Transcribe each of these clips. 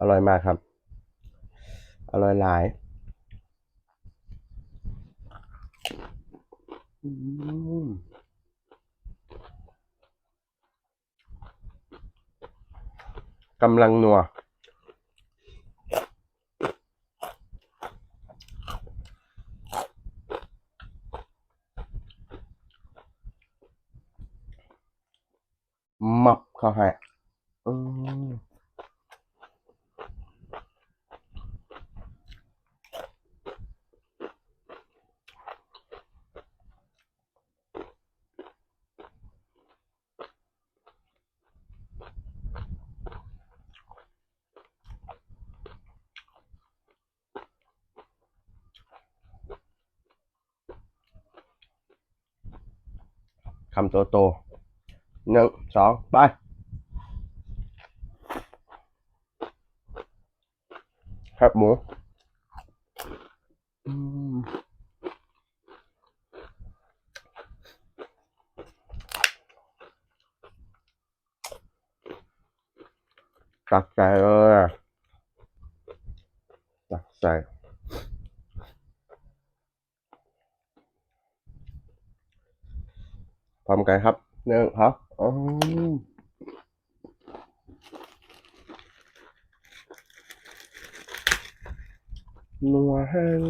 อร่อยมากครับ อร่อยหลายกำลังนัวมับเข้าให้อืม คำโตโตหนึ่งสองไปครับหมูตักใจเลยตักใจ ร้อมกันครับหนึ่งครับอืมนัวแห้ง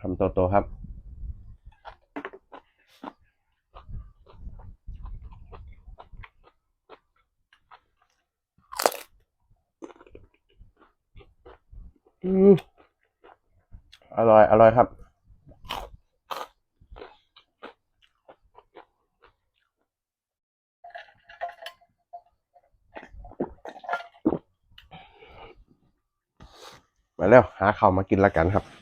คำโตๆครับ อร่อย อร่อยครับ มาแล้ว หาข้าวมากินแล้วกันครับ